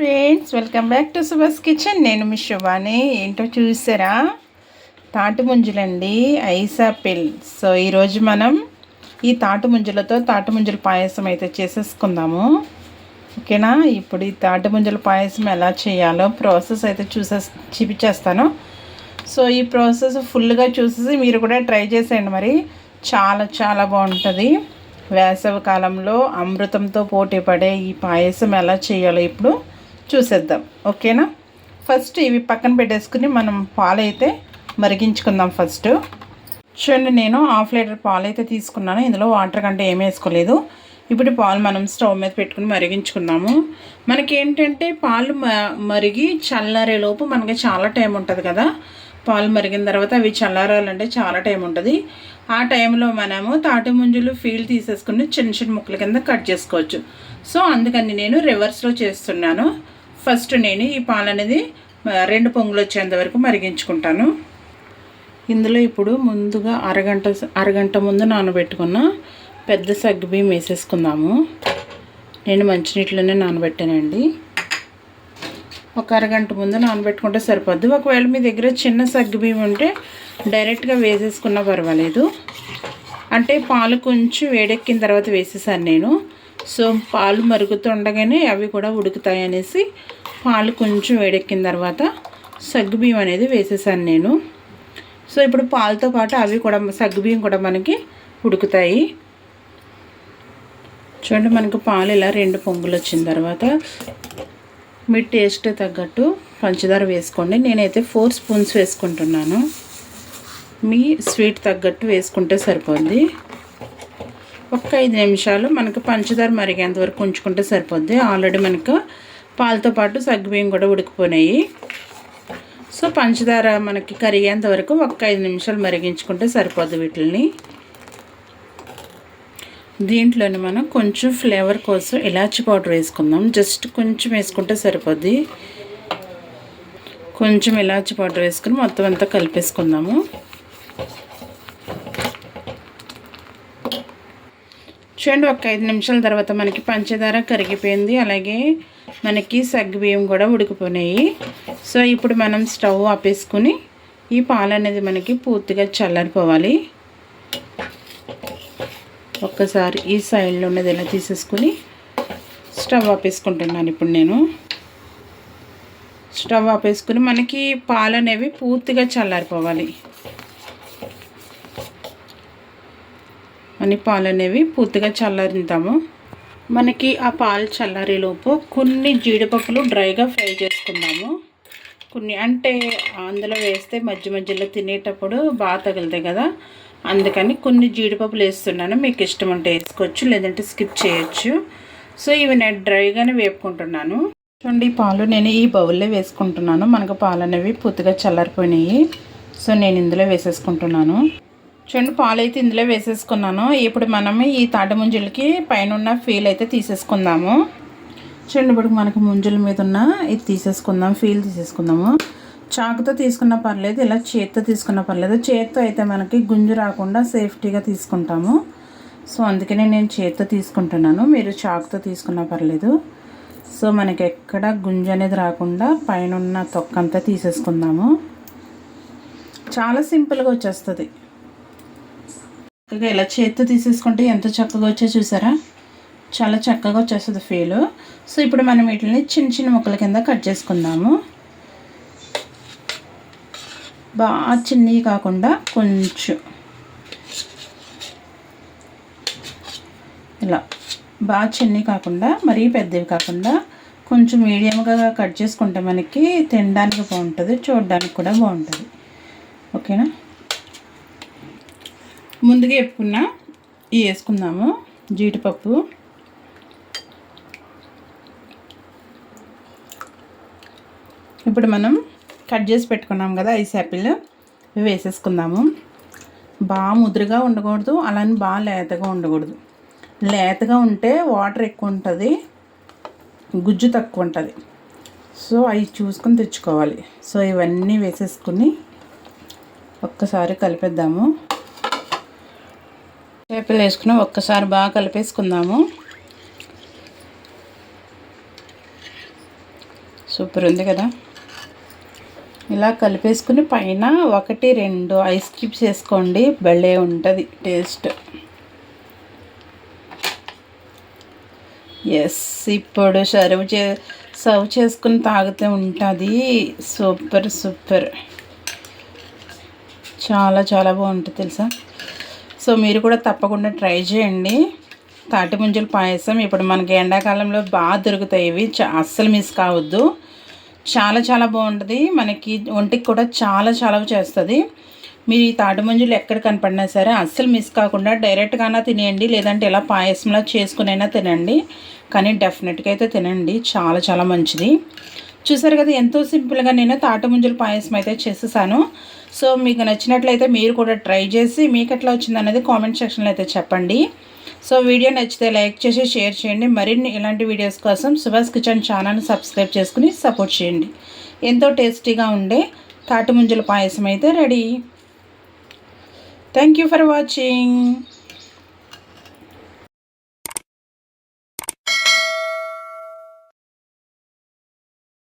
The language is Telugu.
Friends welcome back to Subhash kitchen. నేను మీ శుభాని. ఏంటో చూసారా? తాటి ముంజలండి ఐసాపిల్ సో ఈరోజు మనం ఈ తాటి ముంజలతో తాటి ముంజల పాయసం అయితే చేసేసుకుందాము. ఓకేనా? ఇప్పుడు ఈ తాటి ముంజల పాయసం ఎలా చేయాలో ప్రాసెస్ అయితే చూసే చూపించేస్తాను సో ఈ ప్రాసెస్ ఫుల్గా చూసేసి మీరు కూడా ట్రై చేసేయండి మరి. చాలా చాలా బాగుంటుంది. వేసవి కాలంలో అమృతంతో పోటీ పడే ఈ పాయసం ఎలా చేయాలో ఇప్పుడు చూసేద్దాం. ఓకేనా? ఫస్ట్ ఇవి పక్కన పెట్టేసుకుని మనం పాలు అయితే మరిగించుకుందాం ఫస్ట్ చూడండి నేను హాఫ్ లీటర్ పాలు అయితే తీసుకున్నాను. ఇందులో వాటర్ కంటే ఏమీ వేసుకోలేదు. ఇప్పుడు పాలు మనం స్టవ్ మీద పెట్టుకుని మరిగించుకుందాము. మనకి ఏంటంటే పాలు మరిగి చల్లారేలోపు మనకి చాలా టైం ఉంటుంది కదా. పాలు మరిగిన తర్వాత అవి చల్లారాలంటే చాలా టైం ఉంటుంది. ఆ టైంలో మనము తాటి ముంజులు ఫీల్ తీసేసుకుని చిన్న చిన్న ముక్కల కింద కట్ చేసుకోవచ్చు. సో అందుకని నేను రివర్స్లో చేస్తున్నాను. ఫస్ట్ నేను ఈ పాలు అనేది రెండు పొంగులు వచ్చేంత వరకు మరిగించుకుంటాను. ఇందులో ఇప్పుడు ముందుగా అరగంట అరగంట ముందు నానబెట్టుకున్న పెద్ద సగ్గుబియ్యం వేసేసుకుందాము. నేను మంచినీటిలోనే నానబెట్టానండి. ఒక అరగంట ముందు నానబెట్టుకుంటే సరిపోద్ది. ఒకవేళ మీ దగ్గర చిన్న సగ్గుబియ్యం ఉంటే డైరెక్ట్గా వేసేసుకున్నా పర్వాలేదు. అంటే పాలు కొంచెం వేడెక్కిన తర్వాత వేసేసాను నేను. సో పాలు మరుగుతుండగానే అవి కూడా ఉడుకుతాయి అనేసి పాలు కొంచెం వేడెక్కిన తర్వాత సగ్గుబియ్యం అనేది వేసేసాను నేను. సో ఇప్పుడు పాలతో పాటు అవి కూడా సగ్గుబియ్యం కూడా మనకి ఉడుకుతాయి. చూడండి మనకు పాలు ఇలా రెండు పొంగులు వచ్చిన తర్వాత మీ టేస్ట్ తగ్గట్టు పంచదార వేసుకోండి. నేనైతే ఫోర్ స్పూన్స్ వేసుకుంటున్నాను. మీ స్వీట్ తగ్గట్టు వేసుకుంటే సరిపోద్ది. ఒక ఐదు నిమిషాలు మనకు పంచదార మరిగేంత వరకు ఉంచుకుంటే సరిపోద్ది. ఆల్రెడీ మనకు పాలతో పాటు సగ్గుబియ్యం కూడా ఉడికిపోయినాయి. సో పంచదార మనకి కరిగేంత వరకు ఒక్క ఐదు నిమిషాలు మరిగించుకుంటే సరిపోద్ది వీటిని దీంట్లోనే మనం కొంచెం ఫ్లేవర్ కోసం ఇలాచి పౌడర్ వేసుకుందాం. జస్ట్ కొంచెం వేసుకుంటే సరిపోద్ది. కొంచెం ఇలాచి పౌడర్ వేసుకుని మొత్తం అంతా కలిపేసుకుందాము. చూడండి ఒక ఐదు నిమిషాల తర్వాత మనకి పంచదార కరిగిపోయింది. అలాగే మనకి సగ్గుబియ్యం కూడా ఉడికిపోయినాయి. సో ఇప్పుడు మనం స్టవ్ ఆపేసుకుని ఈ పాలు అనేది మనకి పూర్తిగా చల్లారిపోవాలి. ఒక్కసారి ఈ సైడ్లో ఉన్నది ఇలా తీసేసుకుని స్టవ్ ఆపేసుకుంటున్నాను ఇప్పుడు నేను. స్టవ్ ఆపేసుకుని మనకి పాలు అనేవి పూర్తిగా చల్లారిపోవాలి. అని పాలు అనేవి పూర్తిగా చల్లారిద్దాము మనకి ఆ పాలు చల్లారేలోపు కొన్ని జీడిపప్పులు డ్రైగా ఫ్రై చేసుకుందాము. కొన్ని అంటే అందులో వేస్తే మధ్య మధ్యలో తినేటప్పుడు బాగా తగులుతాయి కదా. అందుకని కొన్ని జీడిపప్పులు వేస్తున్నాను. మీకు ఇష్టం ఉంటే వేసుకోవచ్చు లేదంటే స్కిప్ చేయొచ్చు. సో ఇవి నేను డ్రైగానే వేపుకుంటున్నాను. చూడండి పాలు నేను ఈ బౌల్లో వేసుకుంటున్నాను. మనకు పాలు అనేవి పూర్తిగా చల్లారిపోయినాయి. సో నేను ఇందులో వేసేసుకుంటున్నాను. చూడండి పాలు అయితే ఇందులో వేసేసుకున్నాను. ఇప్పుడు మనం ఈ తాటి ముంజులకి పైన ఉన్న ఫీల్ అయితే తీసేసుకుందాము. చూడండి ఇప్పుడు మనకు ముంజుల మీద ఉన్న ఇది తీసేసుకుందాం ఫీల్ తీసేసుకుందాము. చాకుతో తీసుకున్న పర్లేదు ఇలా చేత్తో తీసుకున్న పర్లేదు. చేత్తో అయితే మనకి గుంజు రాకుండా సేఫ్టీగా తీసుకుంటాము. సో అందుకనే నేను చేత్తో తీసుకుంటున్నాను. మీరు చాకుతో తీసుకున్న పర్లేదు. సో మనకి ఎక్కడ గుంజు అనేది రాకుండా పైన ఉన్న తొక్కంతా తీసేసుకుందాము. చాలా సింపుల్గా వచ్చేస్తుంది. చక్కగా ఇలా చేత్తో తీసేసుకుంటే ఎంత చక్కగా వచ్చో చూసారా? చాలా చక్కగా వచ్చేస్తుంది ఫీల్ సో ఇప్పుడు మనం వీటిని చిన్న చిన్న ముక్కల కింద కట్ చేసుకుందాము. బాగా చిన్నవి కాకుండా కొంచెం. ఇలా బాగా చిన్నవి కాకుండా మరీ పెద్దవి కాకుండా కొంచెం మీడియంగా కట్ చేసుకుంటే మనకి తినడానికి బాగుంటుంది చూడడానికి కూడా బాగుంటుంది. ఓకేనా? ముందుగా చెప్పుకున్న ఇవి వేసుకుందాము జీడిపప్పు. ఇప్పుడు మనం కట్ చేసి పెట్టుకున్నాం కదా ఐస్ యాపిల్ ఇవి వేసేసుకుందాము. బాగా ముదురుగా ఉండకూడదు అలానే బాగా లేతగా ఉండకూడదు. లేతగా ఉంటే వాటర్ ఎక్కువ ఉంటుంది గుజ్జు తక్కువ ఉంటుంది. సో అవి చూసుకొని తెచ్చుకోవాలి. సో ఇవన్నీ వేసేసుకుని ఒక్కసారి కలిపేద్దాము. చేపలు వేసుకుని ఒక్కసారి బాగా కలిపేసుకుందాము. సూపర్ ఉంది కదా. ఇలా కలిపేసుకుని పైన ఒకటి రెండు ఐస్ క్యూబ్స్ వేసుకోండి భలే ఉంటుంది టేస్ట్. ఎస్ ఇప్పుడు సర్వ్ చే సర్వ్ చేసుకుని తాగితే ఉంటుంది. Super super. చాలా చాలా బాగుంటుంది తెలుసా? సో మీరు కూడా తప్పకుండా ట్రై చేయండి. తాటి ముంజల పాయసం ఇప్పుడు మనకి ఎండాకాలంలో బాగా దొరుకుతాయి ఇవి. అస్సలు మిస్ కావద్దు. చాలా చాలా బాగుంటుంది. మనకి ఒంటికి కూడా చాలా చాలా చేస్తుంది. మీరు ఈ తాటి ముంజలు ఎక్కడ కనపడినా సరే అస్సలు మిస్ కాకుండా డైరెక్ట్గానా తినేయండి. లేదంటే ఇలా పాయసంలా చేసుకునైనా తినండి. కానీ డెఫినెట్గా అయితే తినండి. చాలా చాలా మంచిది. చూసారు కదా ఎంతో సింపుల్గా నేను తాటి ముంజుల పాయసం అయితే చేసేసాను. సో మీకు నచ్చినట్లయితే మీరు కూడా ట్రై చేసి మీకు ఎట్లా వచ్చింది అనేది కామెంట్ సెక్షన్లో అయితే చెప్పండి. సో వీడియో నచ్చితే లైక్ చేసి షేర్ చేయండి. మరిన్ని ఇలాంటి వీడియోస్ కోసం సుభాష్ కిచెన్ ఛానల్ని సబ్స్క్రైబ్ చేసుకుని సపోర్ట్ చేయండి. ఎంతో టేస్టీగా ఉండే తాటి ముంజల పాయసం అయితే ready. Thank you for watching